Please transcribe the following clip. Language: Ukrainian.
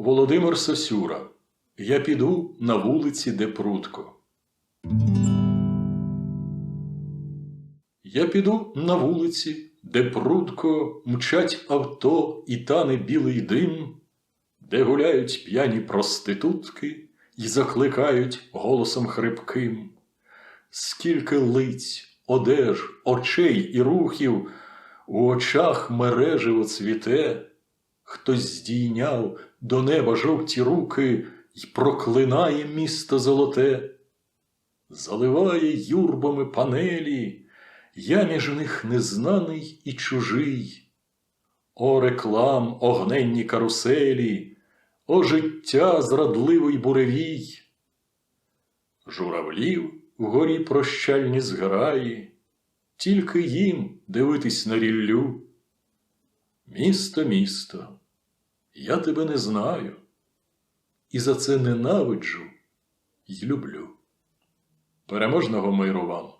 Володимир Сосюра. Я піду на вулиці, де прутко. Я піду на вулиці, де прудко мчать авто і тане білий дим, де гуляють п'яні проститутки і закликають голосом хрипким. Скільки лиць, одеж, очей і рухів у очах мереживо цвіте, хтось здійняв до неба жовті руки й проклинає місто золоте, заливає юрбами панелі, я між них незнаний і чужий. О реклам, огненні каруселі, о життя зрадливий буревій. Журавлів вгорі прощальні зграї, тільки їм дивитись на ріллю. Місто, місто, я тебе не знаю, і за це ненавиджу й люблю. Переможного миру вам!